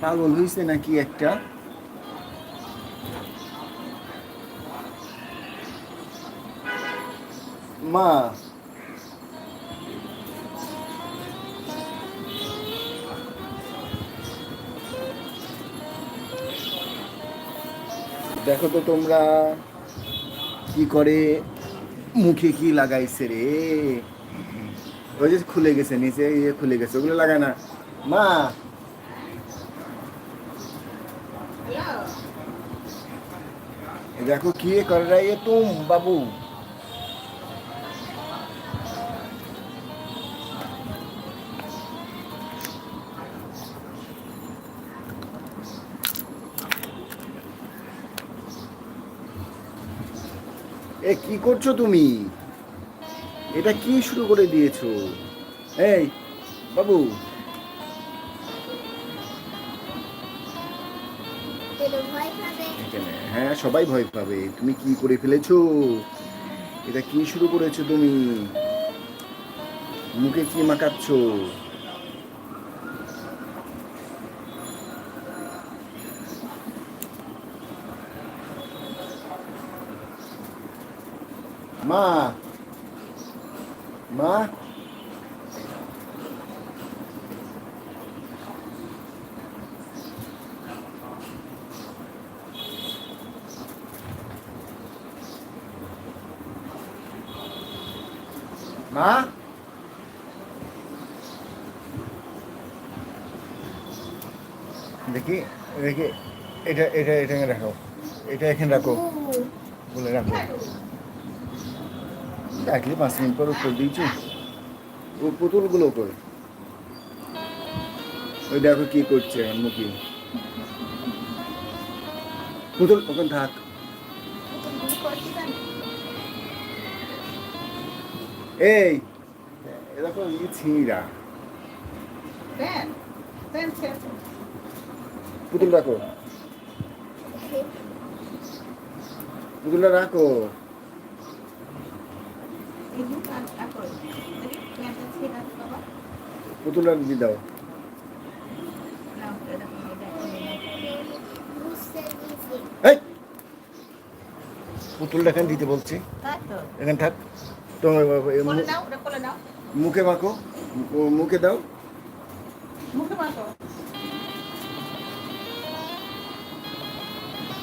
পাগল হয়েছে নাকি একটা? মা। দেখো তো তোমরা, কি করে মুখে কি লাগাইছে রে? ওই যে খুলে গেছে, নিচে ইয়ে খুলে গেছে, ওগুলো লাগায় না। মা। देखो किए कर रही है तुम बाबू এ কি করছো তুমি এটা কি শুরু করে দিয়েছো এই বাবু হ্যাঁ সবাই ভয় পাবে। তুমি কি করে ফেলেছো? এটা কি শুরু করেছ তুমি? মুখে কি মাখাচ্ছ? মা মা মা? দেখি দেখি, এটা এটা এটা রাখো। এটা এখানে রাখো। বলে রাখো। ডাকলে পাঁচ মিনিট পর উত্তর দিয়েছি। ও পুতুলগুলো করে ওই দেখো কি করছে মুখি পুতুল, ওখানে থাক। এই এরকম ই ছিঁড়া. পুতুল রাখো পুতুলটা রাখো. পুতুলটা দিয়ে দাও পুতুলটা এখানে দিতে বলছি এখানে থাক তো. মুখে মাখো মুখে দাও.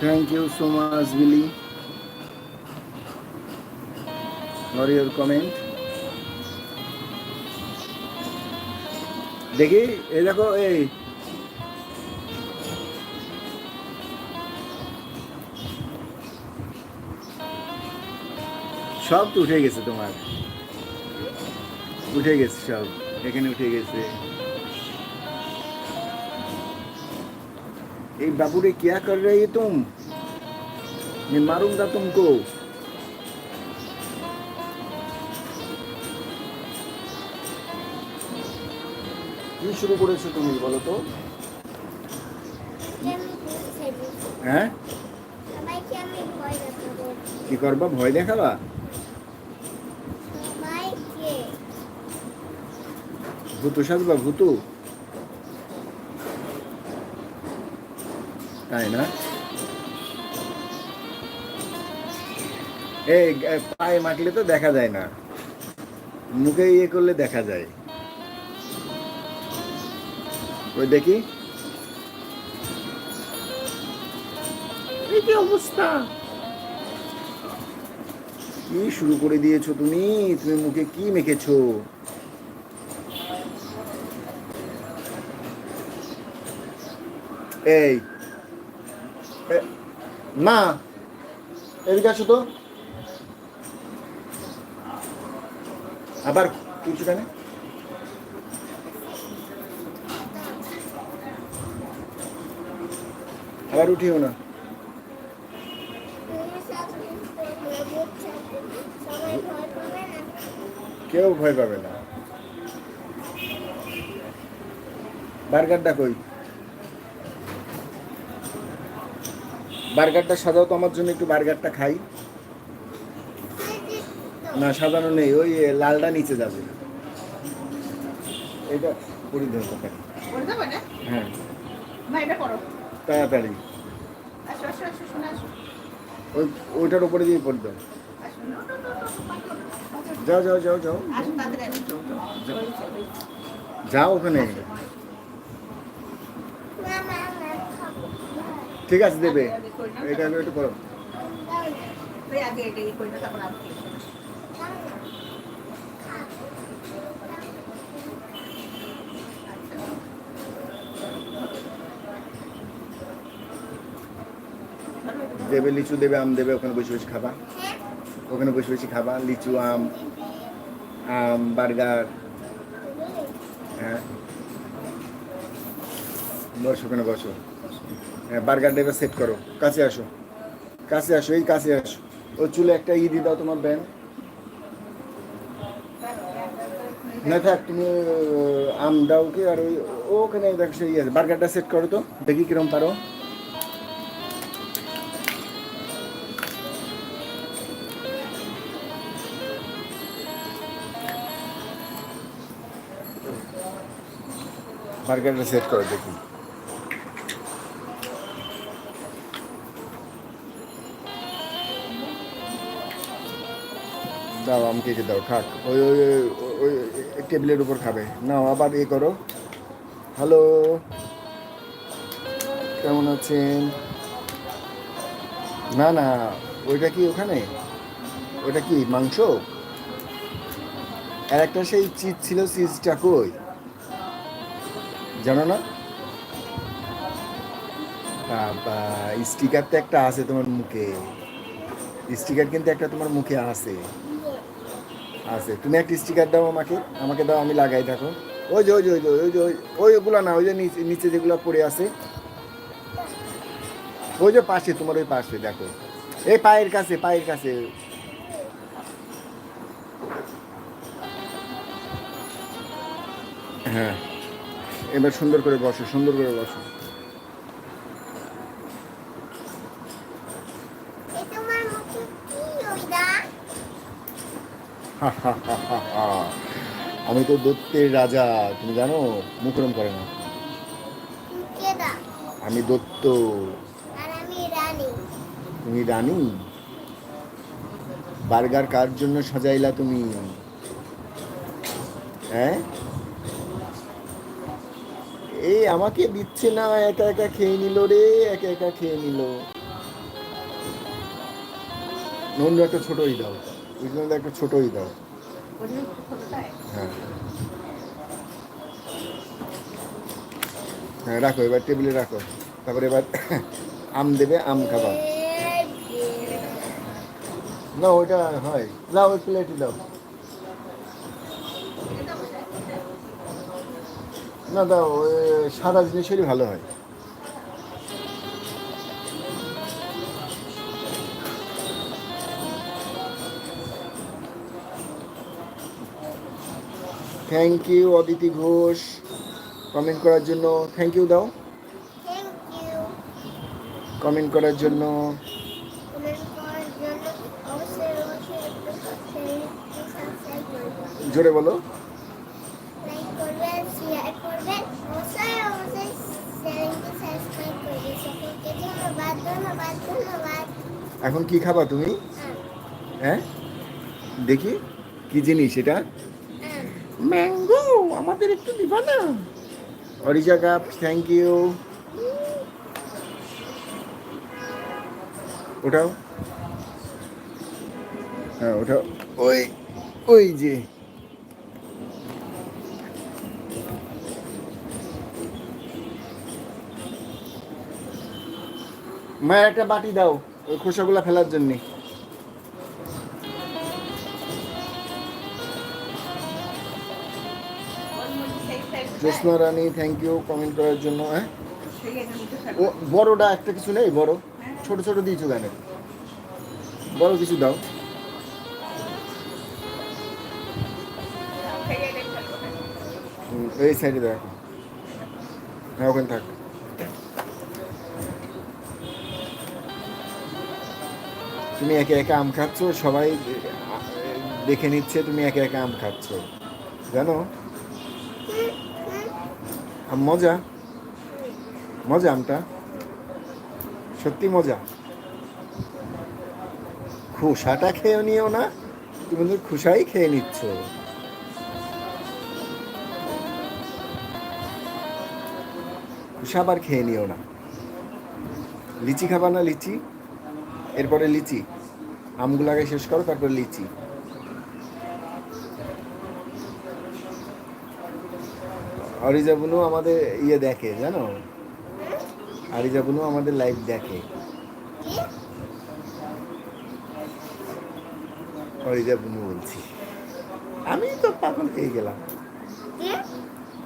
Thank you so much Billy for your comment দেখি এই দেখো এই সব তো উঠে গেছে তোমার উঠে গেছে সব এখানে উঠে গেছে ए बाबू रे क्या कर रही है तुम मैं मारूंगा तुमको কি শুরু করেছো তুমি বলো তো আমি বুঝতে দিয়েছি হ্যাঁ সবাইকে আমি ভয় দেখাবো কি করবা ভয় দেখাবা ভূতু সাজবা ভূতু? তাই না? এই পায়ে মাখলে তো দেখা যায় না। মুখে ইয়ে করলে দেখা যায়। ওই দেখি। কি অবস্থা? কি শুরু করে দিয়েছ তুমি? তুমি মুখে কি মেখেছো? এই মা এদিকে আসো তো। আবার কিছু কেন? আবার উঠিও না। কেউ ভয় পাবে না। বার্গারটা কই? বার্গারটা সাজাও তো আমার জন্য একটু বার্গারটা খাই না সাজানো নেই ওই লালটা নিচে যাবে এটা পরিধান করতে হ্যাঁ তাড়াতাড়ি ওই ওইটার উপরে দিয়ে পড়ে দাও আসো নো, নো, নো, নো, পাথর, পাথর। যাও যাও যাও যাও। যাও ওখানে মামা আমার খাব ঠিক আছে, দেবে। এটা একটু করো। দেবে, লিচু দেবে, আম দেবে, ওখানে বসে বসে খাবা। ওখানে বসে বসে খাবা। লিচু, আম আম, বার্গার হ্যাঁ। বসো, ওখানে বসো। হ্যাঁ বার্গার দেবে সেট করো। কাছে আসো। কাছে আসো, এই কাছে আসো। ও চুলে একটা ই দিয়ে দাও তোমার ব্যান। না থাক, তুমি আম দাও কি, আর ওই ওখানে দেখো সেই আছে বার্গারটা সেট করো তো। দেখি কিরম পারো। বার্গারটা সেট করো, দেখি। দাও আমাকে একে দাও থাক ওই ওই, ওই- টেবিলের উপর খাবে। নাও, আবার এ করো। হ্যালো। কেমন আছেন? না না, ওইটা কি ওখানে? ওটা কি, মাংস? আর একটা সেই চিজ ছিল, চিজটা কই? জানো না? স্টিকার তো একটা আছে তোমার মুখে। স্টিকার কিন্তু একটা তোমার মুখে আছে। আছে। তুমি একটা স্টিকার দাও আমাকে আমাকে দাও, আমি লাগাই থাকো ওই যে ওই যে ওই যে ওই যে, ওই- ওই ওগুলো না, ওই যে নিচে যেগুলো পড়ে আছে। ওই যে পাশে, তোমার ওই পাশে, দেখো। এই পায়ের কাছে পায়ের কাছে। হ্যাঁ। এবার সুন্দর করে বসো, সুন্দর করে বসো এই তোমার মুখে কি ওইটা আমি তো দত্তের রাজা তুমি জানো? মুখরম করে না। আমি দত্ত। তুমি রানী? বার্গার কার জন্য সাজাইলা তুমি? হ্যাঁ? এই আমাকে দিচ্ছে না একা একা খেয়ে নিল রে একা একা খেয়ে নিল। নন্দু একটা ছোটই দাও। জন্য একটা ছোটই দাও। হ্যাঁ। হ্যাঁ রাখো, এবার টেবিলে রাখো। তারপরে এবার আম দেবে, আম খাবা। না, ওইটা হয়। দাও ওই প্লেটে দাও। না, দাও সাদা জিনিসেরই ভালো হয়। Thank you Aditi Ghosh comment করার জন্য থ্যাংক ইউ দাও। কমেন্ট করার জন্য। জোরে বলো। এখন কি খাবা তুমি? হ্যাঁ? দেখি কি জিনিস এটা। ম্যাঙ্গো আমাদের একটু দিবা না? অরিজা কাপ থ্যাংক ইউ ওটাও হ্যাঁ ওটাও ওই ওই যে। মায়ের একটা বাটি দাও, ওই খোসাগুলা ফেলার জন্যে। Jyotsna Rani thank you comment করার জন্য হ্যাঁ? ও বড়টা একটা কিছু নেই বড়? ছোট ছোট দিয়েছ কেন? বড় কিছু দাও। এই সাইডে দেখো। হ্যাঁ ওখানে থাক। তুমি একে একে আম খাচ্ছ সবাই দেখে নিচ্ছে তুমি একে একে আম খাচ্ছ। জানো? আম, মজা। মজা আমটা। সত্যি মজা। খোসাটা খেয়ে নিও না। তুমি তো খোসাই খেয়ে নিচ্ছ। খোসা আবার খেয়ে নিও না। লিচি খাবা না লিচি? এরপরে লিচি। আমগুলো আগে শেষ করো, তারপর লিচি। অরিজা বুনু আমাদের ইয়ে দেখে জানো? আরিজা বুনু আমাদের লাইভ দেখে। অরিজা বুনু বলছি। আমি তো পাগল হয়ে গেলাম।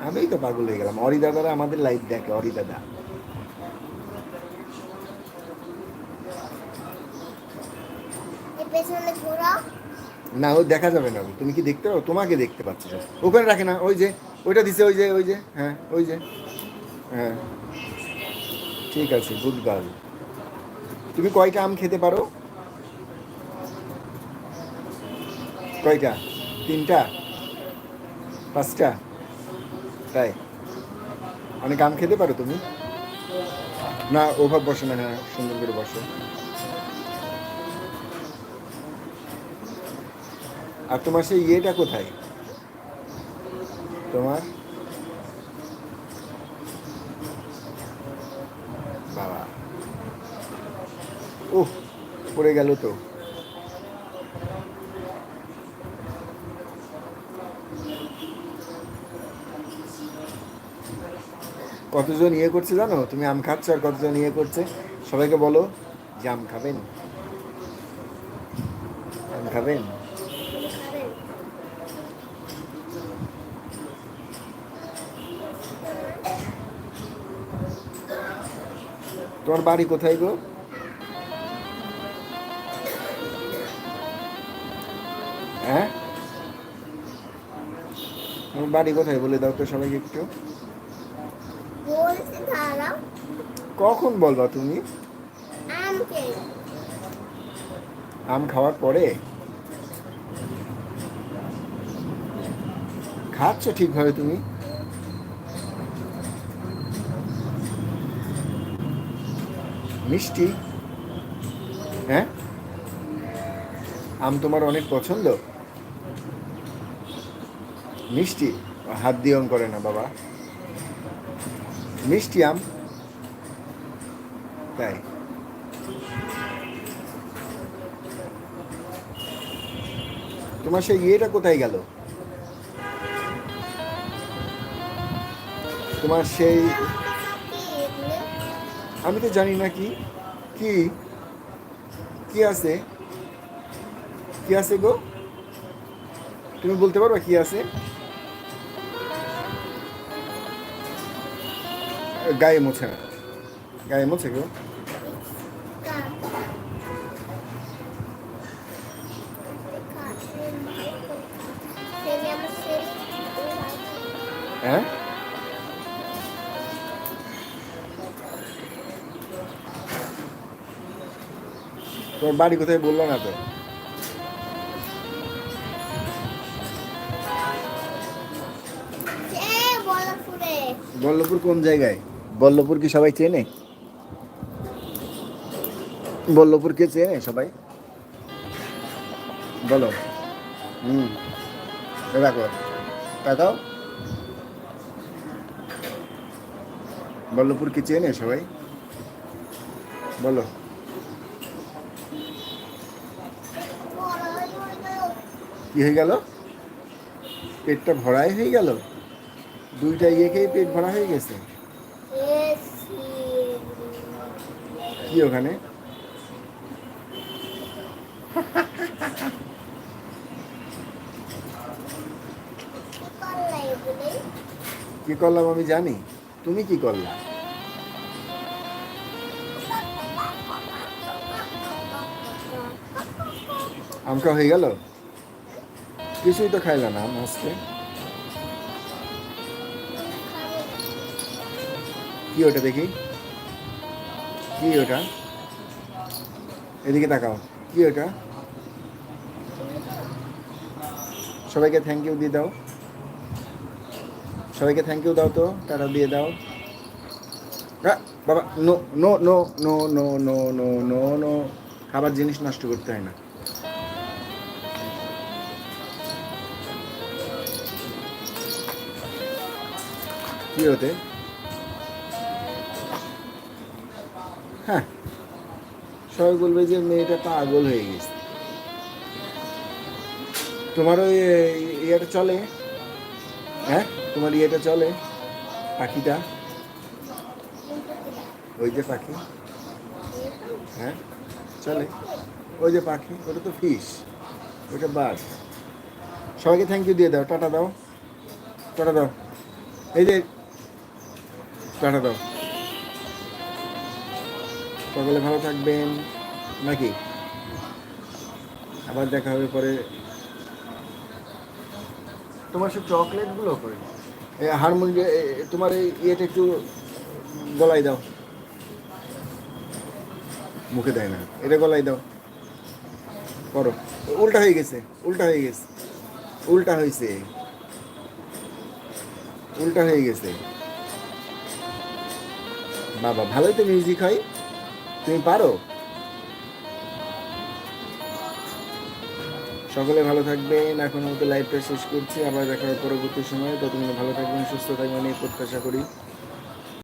আমি তো পাগল হয়ে গেলাম। অরি দাদারা আমাদের লাইভ দেখে অরি দাদা। না ও দেখা যাবে না। তুমি কি দেখতে পাও তোমাকে দেখতে পাচ্ছি। ওখানে রাখে না। ওই যে ওইটা দিছে, ওই যে ওই যে হ্যাঁ ওই যে হ্যাঁ। ঠিক আছে গুড গার্ল তুমি কয়টা আম খেতে পারো? কয়টা? তিনটা? পাঁচটা? তাই? অনেক আম খেতে পারো তুমি? না ওভাব বসো না হ্যাঁ সুন্দর করে বসো। আর তোমার সেই ইয়েটা কোথায়? তোমার? বাবা। উহ, পড়ে গেল তো। কতজন ইয়ে করছে জানো? তুমি আম খাচ্ছ আর কতজন ইয়ে করছে? সবাইকে বলো যে আম খাবেন। আম খাবেন? তোমার বাড়ি কোথায় গো? হ্যাঁ? তোমার বাড়ি কোথায় বলে দাও তো সবাইকে একটু। কখন বলবা তুমি? আম খাওয়ার পরে? খাচ্ছ ঠিকভাবে তুমি? মিষ্টি? হ্যাঁ? আম তোমার অনেক পছন্দ? মিষ্টি? হাত দিয়ে অন করে না, বাবা। মিষ্টি আম? তাই। তোমার সেই ইয়েটা কোথায় গেল? তোমার সেই আমি তো জানি না কি কি কি আছে? কি আছে গো? তুমি বলতে পারবা কি আছে? গায়ে মোছে। না গায়ে মোছে গো। হ্যাঁ? তোমার বাড়ি কোথায় বলল না তো? বল্লভপুর। কোন জায়গায়? বল্লভপুর কি সবাই চেনে? বল্লভপুর কে চেনে সবাই? বলো। হুম। দেখো তাকাও বল্লভপুর কি চেনে সবাই? বলো বড় হয়ে গেল কি হয়ে গেল? পেটটা ভরাই হয়ে গেল? দুইটা ইয়ে খেয়ে পেট ভরা হয়ে গেছে? কি ওখানে? কি করলাম আমি জানি। তুমি কি করলা? আমটা হয়ে গেল? কিছুই তো খাইলা না আজকে কি ওটা দেখি কি ওটা এদিকে তাকাও কি ওটা সবাইকে থ্যাংক ইউ দিয়ে দাও সবাইকে থ্যাংক ইউ দাও তো টাটা দিয়ে দাও বাবা no no no no no no no no খাবার জিনিস নষ্ট করতে হয় না হতে হ্যাঁ। সবাই বলবে যে মেয়েটা পাগল হয়ে গেছে। তোমার ওই ইয়েটা চলে? হ্যাঁ? তোমার ইয়েটা চলে? পাখিটা? ওই যে পাখি। হ্যাঁ? চলে। ওই যে পাখি, ওটা তো ফিশ ওটা বাস সবাইকে থ্যাংক ইউ দিয়ে দাও। টাটা দাও। টাটা দাও। এই যে টাটা দাও। সকলে ভালো থাকবেন। নাকি? আবার দেখা হবে পরে। তোমার সব চকলেটগুলো করে হারমোনিয়াম তোমার এই ইয়েটা একটু গলায় দাও। মুখে দেয় না। এটা গলায় দাও। করো। উল্টা হয়ে গেছে উল্টা হয়ে গেছে। উল্টা হয়েছে। উল্টা হয়ে গেছে। বাবা, ভালোই তো মিউজিক হয়। তুমি পারো? সকলে ভালো থাকবেন এখন মতো লাইভটা শেষ করছি, আবার দেখা পরবর্তী সময়ে। ততক্ষণ ভালো থাকবেন, সুস্থ থাকবেন, এই প্রত্যাশা করি।